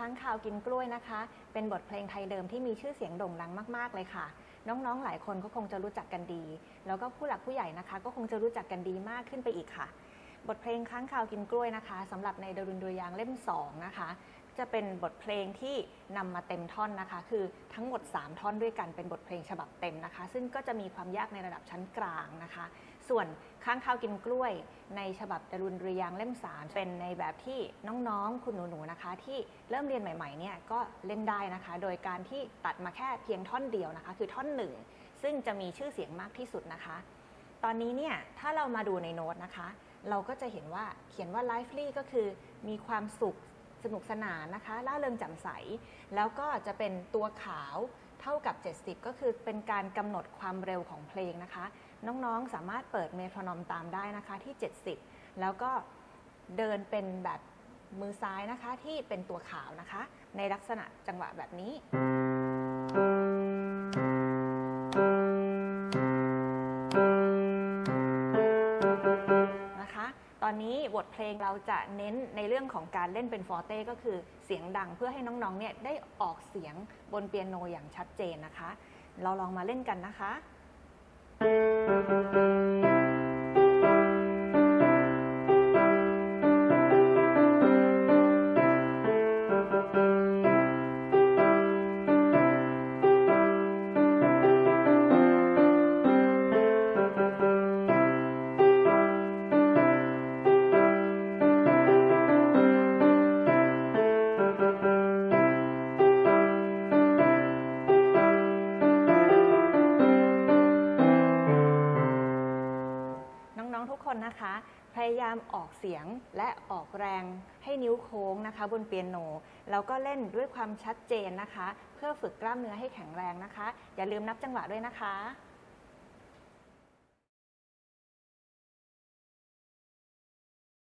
ค้างคาวกินกล้วยนะคะ เป็นบทเพลงไทยเดิมที่มีชื่อเสียงโด่งดังมากๆเลยค่ะ น้องๆ หลายคนก็คงจะรู้จักกันดี แล้วก็ผู้หลักผู้ใหญ่นะคะ ก็คงจะรู้จักกันดีมากขึ้นไปอีกค่ะ บทเพลงค้างคาวกินกล้วยนะคะสำหรับในดรุนดุรยางเล่ม 2 นะคะ จะเป็นบทเพลงที่นำมาเต็มท่อนนะคะ คือทั้งหมด 3 ท่อนด้วยกันเป็นบทเพลงฉบับเต็มนะคะ ซึ่งก็จะมีความยากในระดับชั้นกลางนะคะ ส่วนค้างคาวกินกล้วย ในฉบับดรุนดุรยางเล่ม 3 เป็นในแบบที่น้องๆ คุณหนูๆนะคะ ที่เริ่มเรียนใหม่ๆเนี่ยก็เล่นได้นะคะ โดยการที่ตัดมาแค่เพียงท่อนเดียวนะคะ คือท่อนหนึ่งซึ่งจะมีชื่อเสียงมากที่สุดนะคะ ตอนนี้เนี่ยถ้าเรามาดูในโน้ตนะคะ เราก็จะเห็นว่าเขียนว่า lively ก็คือมีความสุขสนุกสนานนะคะล่าเริงแจ่มใส แล้วก็จะเป็นตัวขาวเท่ากับ 70 ก็คือเป็นการกำหนดความเร็วของเพลงนะคะ น้องๆสามารถเปิดเมโทรนอมตามได้นะคะที่ 70 แล้วก็เดินเป็นแบบมือซ้ายนะคะที่เป็นตัวขาวนะคะ ในลักษณะจังหวะแบบนี้ นี้บทเพลงเราจะเน้นในเรื่องของการเล่นเป็นฟอร์เต้ก็คือเสียงดังเพื่อให้น้องๆเนี่ยได้ออกเสียงบนเปียโนอย่างชัดเจนนะคะ เราลองมาเล่นกันนะคะ คนนะคะ พยายามออกเสียงและออกแรงให้นิ้วโค้งนะคะ บนเปียโนแล้วก็เล่นด้วยความชัดเจนนะคะ เพื่อฝึกกล้ามเนื้อให้แข็งแรงนะคะ อย่าลืมนับจังหวะด้วยนะคะ